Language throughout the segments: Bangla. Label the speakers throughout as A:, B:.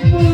A: Thank you.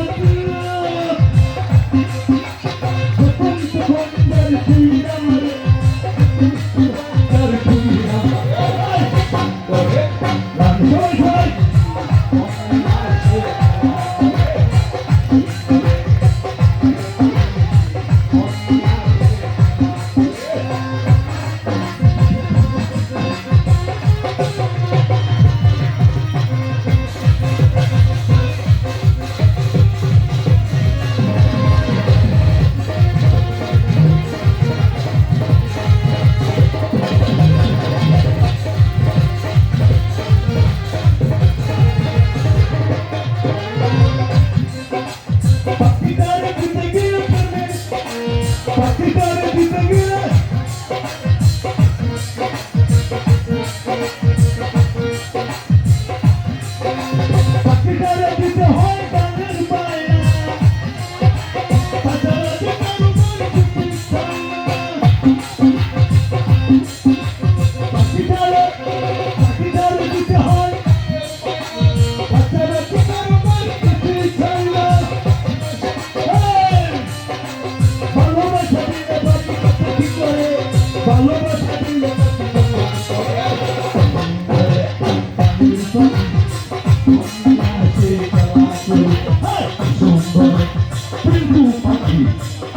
A: aqui.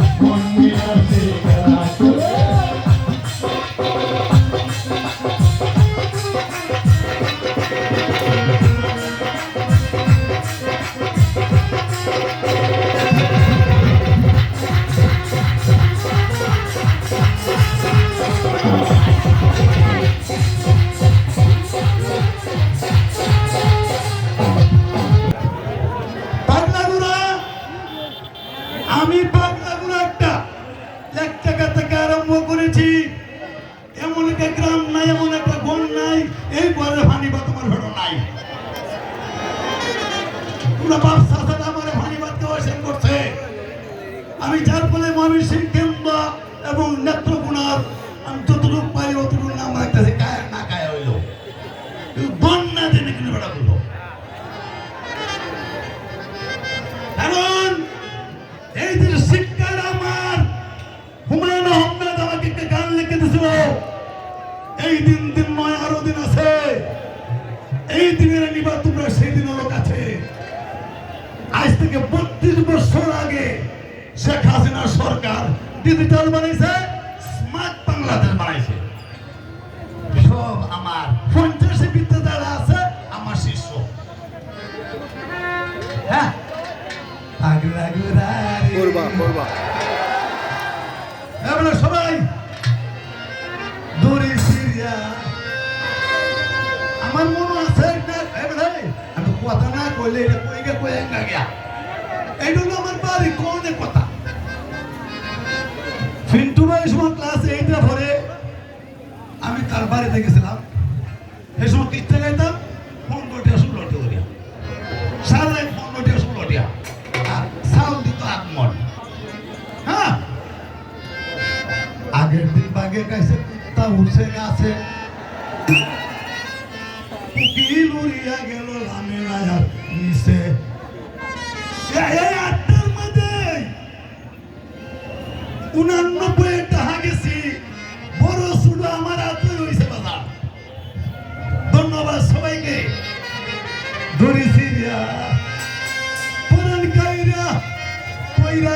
A: আরম্ভ করেছি। এমন একটা গ্রাম নাই, এমন একটা গণ নাই, এই বলে ভানি বা তোমার ভেড়ো নাই। পুরো বাপ সাথে আমার ভানি বাদ দেওয়া শেষ করছে। আমি যার ফলে মহাবীর সিং কেন্দ্র এবং নেত্রকোনার, আমি যতটুকু পাই অতটুকু নাম রাখতেছি কায়া না কায়া হইল। বন্যা দিনে কিন্তু বেড়া গান এই দিন দিন নয় আরও দিন আছে। এই দিনের নিবা তোমরা সেই দিন লোক আছে আজ থেকে বত্রিশ বছর আগে শেখ হাসিনা সরকার ডিজিটাল বানাইছে স্মার্ট বাংলাদেশ বানাইছে। সব আমার পঞ্চাশে বিদ্যা যারা আছে আমার শিষ্য। হ্যাঁ?
B: করবা করবা।
A: কইলে এটা কইগে কই এঙ্গা গিয়া এইটা হলো আমার বাড়ি কোনে কথা। ফিন্টু ভাই সময় ক্লাস এইটা পরে আমি তার বাড়িতে গেছিলাম। এই সময় কিস্তে গাইতাম পনেরোটিয়া ষোলোটি করিয়া। সাড়ে পনেরোটিয়া ষোলোটিয়া আর চাউল দিত আগমন। হ্যাঁ? আগের দিন বাগে গাইছে, কুত্তা উঠছে গাছে উকিল উড়িয়া গেল লামে নিচে। এই এই আটটার মধ্যে। উনানব্বই টাকা গেছি। বড় শুধু আমার হাতে রয়েছে বাজার ধন্যবাদ সবাইকে। ধরি সিরিয়া পুরান কাইরা কইরা